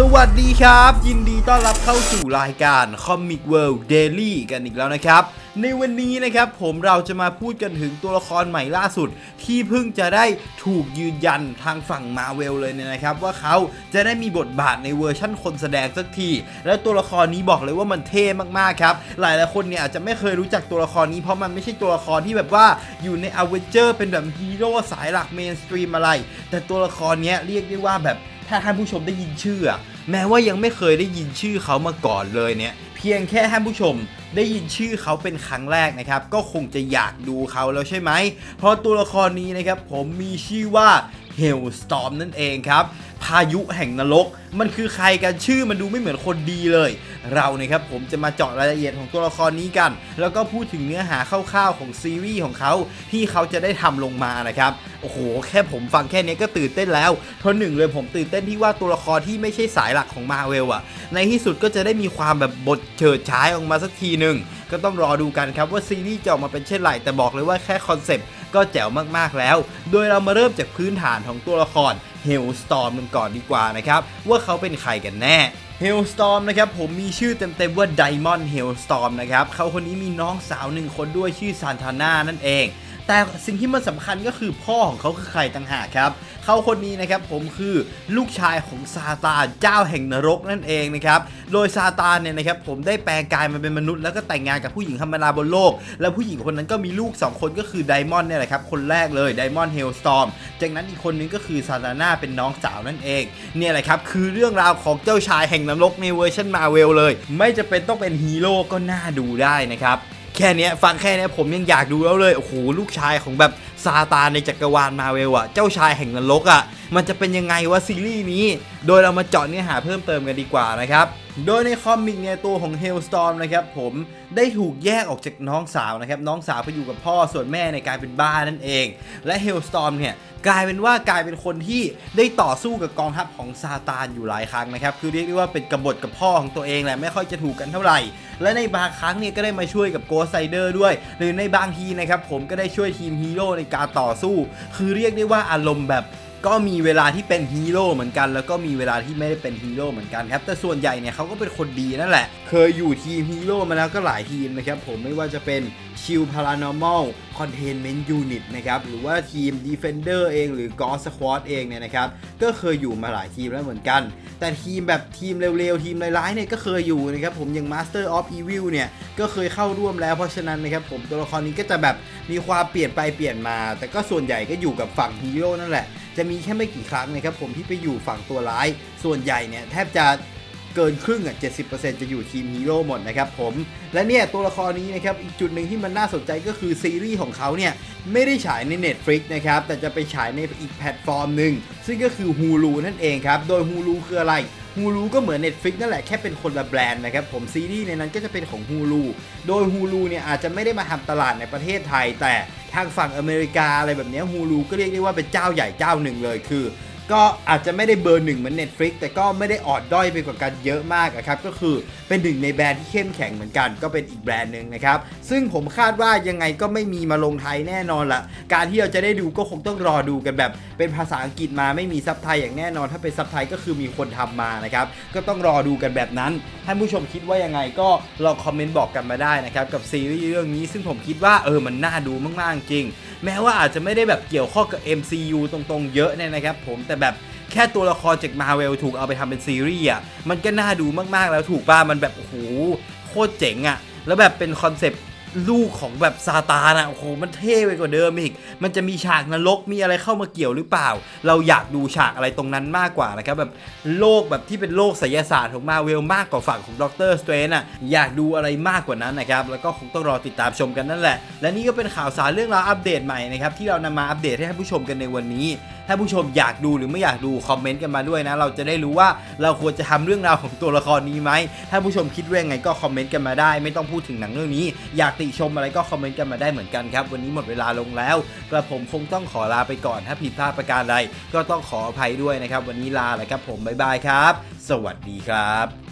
สวัสดีครับ ยินดีต้อนรับเข้าสู่รายการ Comic World Daily กันอีกแล้วนะครับ ในวันนี้นะครับผมเราจะมาพูดกันถึงตัวละครใหม่ล่าสุด ที่เพิ่งจะได้ถูกยืนยันทางฝั่งมาเวลเลยเนี่ยนะครับ ว่าเขาจะได้มีบทบาทในเวอร์ชั่นคนแสดงสักที และตัวละครนี้บอกเลยว่ามันเท่มากๆครับ หลายหลายๆคนเนี่ยอาจจะไม่เคยรู้จักตัวละครนี้เพราะมันไม่ใช่ตัวละครที่แบบว่าอยู่ในอเวนเจอร์เป็นแบบฮีโร่สายหลักเมนสตรีมอะไร แต่ตัวละครเนี้ยเรียกได้ว่าแบบ ถ้าท่านผู้ชมได้ยินชื่ออแม้ว่ายังไม่เคยได้ยินชื่อเขามาก่อนเลยเนี่ยเพียงแค่ท่านผู้ชมได้ยินชื่อเขาเป็นครั้งแรกนะครับ ก็คงจะอยากดูเขาแล้วใช่ไหม เพราะตัวละครนี้นะครับผมมีชื่อว่า Hailstorm นั่นเองครับ พายุแห่งนรก มันคือใครกันชื่อมันดูไม่เหมือนคนดีเลย เรานะครับผมจะมาเจาะรายละเอียดของตัวละครนี้กัน แล้วก็พูดถึงเนื้อหาคร่าวๆของซีรีส์ของเขาที่เขาจะได้ทำลงมานะครับ อ้โห แค่ผมฟังแค่นี้ก็ตื่นเต้นแล้วเพราะหนึ่งเลยผมตื่นเต้นที่ว่าตัวละครที่ไม่ใช่สายหลักของมาเวลอะในที่สุดก็จะได้มีความแบบบทเฉิดฉายออกมาสักทีหนึ่งก็ต้องรอดูกันครับว่าซีรีส์จะออกมาเป็นเช่นไรแต่บอกเลยว่าแค่คอนเซปต์ก็แจ๋วมากๆแล้ว โดยเรามาเริ่มจากพื้นฐานของตัวละคร Hailstorm กันก่อนดีกว่านะครับ ว่าเขาเป็นใครกันแน่ Hailstorm นะครับผมมีชื่อเต็มๆว่า Diamond Hailstorm นะครับเขาคนนี้มีน้องสาวหนึ่งคนด้วยชื่อซานทาน่านั่นเอง แต่สิ่งที่มันสำคัญก็คือพ่อของเขาคือใครต่างหากครับ เขาคนนี้นะครับผมคือลูกชายของซาตานเจ้าแห่งนรกนั่นเองนะครับ โดยซาตานเนี่ยนะครับผมได้แปลงกายมาเป็นมนุษย์แล้วก็แต่งงานกับผู้หญิงธรรมดาบนโลก แล้วผู้หญิงคนนั้นก็มีลูก 2 คนก็คือไดมอนด์เนี่ยแหละครับคนแรกเลยไดมอนด์เฮลสตอมจากนั้นอีกคนนึงก็คือซาตาน่าเป็นน้องสาวนั่นเอง เนี่ยแหละครับคือเรื่องราวของเจ้าชายแห่งนรกในเวอร์ชันมาเวลเลย ไม่จะเป็นต้องเป็นฮีโร่ก็น่าดูได้นะครับ แค่นี้ฟังแค่นี้ผมยังอยากดูแล้วเลย โอ้โห ลูกชายของแบบซาตานในจักรวาลมาเวลอะเจ้าชายแห่งนรกอะมันจะเป็นยังไงวะซีรีส์นี้ โดยเรามาเจาะเนื้อหาเพิ่มเติมกันดีกว่านะครับ โดยในคอมิกเนี่ยตัวของ Hailstorm นะครับผมได้ถูกแยกออกจากน้องสาวนะครับน้องสาวไปอยู่กับพ่อส่วนแม่ในกลายเป็นบ้านั่นเอง และ Hailstorm เนี่ยกลายเป็นว่ากลายเป็นคนที่ได้ต่อสู้กับกองทัพของซาตานอยู่หลายครั้งนะครับคือเรียกได้ว่าเป็นกบฏกับพ่อของตัวเองแหละไม่ค่อยจะถูกกันเท่าไหร่ และในบางครั้งเนี่ยก็ได้มาช่วยกับโกสไซเดอร์ด้วย หรือในบางทีนะครับผมก็ได้ช่วยทีมฮีโร่ในการต่อสู้ คือเรียกได้ว่าอารมณ์แบบ ก็มีเวลาที่เป็นฮีโร่เหมือนกัน แล้วก็มีเวลาที่ไม่ได้เป็นฮีโร่เหมือนกันครับ แต่ส่วนใหญ่เนี่ยเขาก็เป็นคนดีนั่นแหละ เคยอยู่ทีมฮีโร่มาแล้วก็หลายทีมนะครับผมไม่ว่าจะเป็นชิลพารานอมอล คอนเทนเมนต์ยูนิตนะครับหรือว่าทีม Defender เองหรือ God Squad เองเนี่ยนะครับก็เคยอยู่มาหลายทีมแล้วเหมือนกัน แต่ทีมแบบทีมเร็วๆ ทีมร้ายๆเนี่ยก็เคยอยู่นะครับผมอย่าง Master of Evil เนี่ยก็เคยเข้าร่วมแล้วเพราะฉะนั้นนะครับผมตัวละครนี้ก็จะแบบมีความเปลี่ยนไปเปลี่ยนมา แต่ก็ส่วนใหญ่ก็อยู่กับฝั่งฮีโร่นั่นแหละจะมีแค่ไม่กี่ครั้งนะครับผมที่ไปอยู่ฝั่งตัวร้าย ส่วนใหญ่เนี่ยแทบจะ เกินครึ่งอะ70%จะอยู่ทีมฮีโร่หมดนะครับผม และเนี่ยตัวละครนี้นะครับอีกจุดหนึ่งที่มันน่าสนใจก็คือซีรีส์ของเขาเนี่ยไม่ได้ฉายใน Netflix นะครับแต่จะไปฉายในอีกแพลตฟอร์มหนึ่งซึ่งก็คือ Hulu นั่นเองครับ โดย Hulu คืออะไร Hulu ก็เหมือน Netflix นั่นแหละแค่เป็นคนละแบรนด์นะครับผมซีรีส์ในนั้นก็จะเป็นของ Hulu โดย Hulu เนี่ยอาจจะไม่ได้มาทำตลาดในประเทศไทย แต่ทางฝั่งอเมริกาอะไรแบบเนี้ย Hulu ก็เรียกได้ว่าเป็นเจ้าใหญ่เจ้าหนึ่งเลยคือ ก็อาจจะไม่ได้เบอร์หนึ่งเหมือน Netflix แต่ก็ไม่ได้ออดด้อยไปกว่ากันเยอะมากอะครับก็คือเป็นหนึ่งในแบรนด์ที่เข้มแข็งเหมือนกันก็เป็นอีกแบรนด์หนึ่งนะครับซึ่งผมคาดว่ายังไงก็ไม่มีมาลงไทยแน่นอนละการที่เราจะได้ดูก็คงต้องรอดูกันแบบ เป็นภาษาอังกฤษมาไม่มีซับไทยอย่างแน่นอน ถ้าเป็นซับไทยก็คือมีคนทำมานะครับก็ต้องรอดูกันแบบนั้นท่านผู้ชมคิดว่ายังไงก็ลองคอมเมนต์บอกกันมาได้นะครับกับซีรีส์เรื่องนี้ซึ่งผมคิดว่าเออมันน่าดูมากๆจริง แม้ว่าอาจจะไม่ได้แบบเกี่ยวข้องกับ MCU ตรงๆ เยอะเนี่ยนะครับผมแต่แบบแค่ตัวละครจากมาเวลถูกเอาไปทำเป็นซีรีส์อะมันก็น่าดูมากๆแล้วถูกป่ะมันแบบโอ้โหโคตรเจ๋งอะ แล้วแบบเป็นคอนเซปต์ลูกของแบบซาตานอะโอ้โห มันเท่ไปกว่าเดิมอีก มันจะมีฉากนรก มีอะไรเข้ามาเกี่ยวหรือเปล่า เราอยากดูฉากอะไรตรงนั้นมากกว่านะครับ แบบโลกแบบที่เป็นโลกไสยศาสตร์ของมาเวลมากกว่าฝั่งของด็อกเตอร์สเตรนอะอยากดูอะไรมากกว่านั้นนะครับ แล้วก็คงต้องรอติดตามชมกันนั่นแหละ และนี่ก็เป็นข่าวสารเรื่องราวอัปเดตใหม่นะครับ ที่เรานำมาอัปเดตให้ผู้ชมกันในวันนี้ ถ้าผู้ชมอยากดูหรือไม่อยากดูคอมเมนต์กันมาด้วยนะ เราจะได้รู้ว่าเราควรจะทำเรื่องราวของตัวละครนี้ไหม ถ้าผู้ชมคิดว่ายังไงก็คอมเมนต์กันมาได้ ไม่ต้องพูดถึงหนังเรื่องนี้ อยากติชมอะไรก็คอมเมนต์กันมาได้เหมือนกันครับ วันนี้หมดเวลาลงแล้ว กระผมคงต้องขอลาไปก่อน ถ้าผิดพลาดประการใดก็ต้องขออภัยด้วยนะครับ วันนี้ลาแล้วครับผมบ๊ายบายครับ สวัสดีครับ